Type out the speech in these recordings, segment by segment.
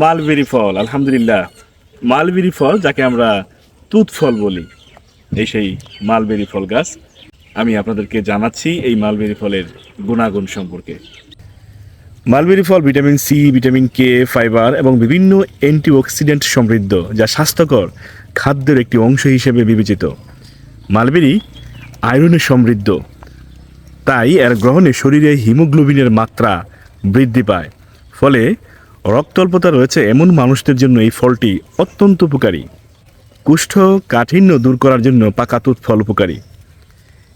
Mulberry ফল, আলহামদুলিল্লাহ। Mulberry ফল যাকে আমরা তুত ফল বলি, এই সেই মালবেরি ফল গাছ। আমি আপনাদেরকে জানাচ্ছি এই মালবেরি ফলের গুণাগুণ সম্পর্কে। মালবেরি ফল vitamin C, vitamin K, fibre এবং বিভিন্ন অ্যান্টিঅক্সিডেন্ট সমৃদ্ধ, যা স্বাস্থ্যকর খাদ্যের একটি অংশ হিসেবে বিবেচিত। মালবেরি আয়রনে সমৃদ্ধ, তাই এর গ্রহণে শরীরে হিমোগ্লোবিনের মাত্রা বৃদ্ধি পায়। ফলে রক্তল্পতা রয়েছে এমন মানুষদের জন্য এই ফলটি অত্যন্ত উপকারী। কুষ্ঠ কাঠিন্য দূর করার জন্য পাকা তুত ফল উপকারী।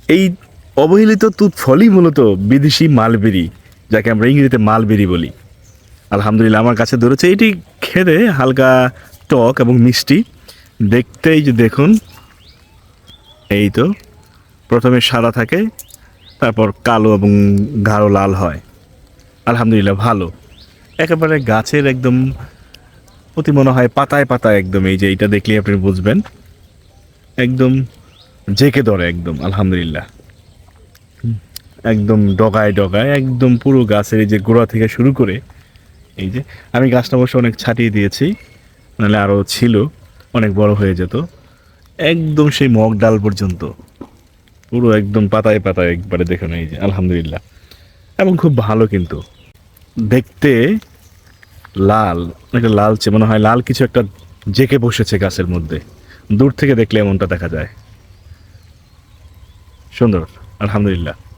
এই অবহেলিত তুত ফলই মূলত বিদেশি মালবেরি, যাকে আমরা ইংরেজিতে মালবেরি বলি। আলহামদুলিল্লাহ আমার কাছে ধরেছে, এটি খেতে হালকা টক এবং মিষ্টি। দেখতেই যে দেখুন, এই তো, প্রথমে সাদা থাকে, তারপর কালো এবং গাঢ় লাল হয়। আলহামদুলিল্লাহ, ভালো। একেবারে গাছের একদম অতি মনে হয় পাতায় পাতায় একদম এই যে এইটা দেখলেই আপনি বুঝবেন। একদম জেকে ধরে একদম, আলহামদুলিল্লাহ। একদম ডগায় ডগায়, একদম পুরো গাছের এই যে গোড়া থেকে শুরু করে এই যে, আমি গাছটা অবশ্য অনেক ছাটিয়ে দিয়েছি, নাহলে আরও ছিল, অনেক বড় হয়ে যেত। একদম সেই মগ ডাল পর্যন্ত। পুরো একদম পাতায় পাতায় একবারে দেখুন এই যে, আলহামদুলিল্লাহ। এবং খুব ভালো কিন্তু। দেখতে লাল, একটা লালচে মনে হয় লাল কিছু একটা জেকে বসেছে গাছের মধ্যে। দূর থেকে দেখলে এমনটা দেখা যায়। সুন্দর, আলহামদুলিল্লাহ।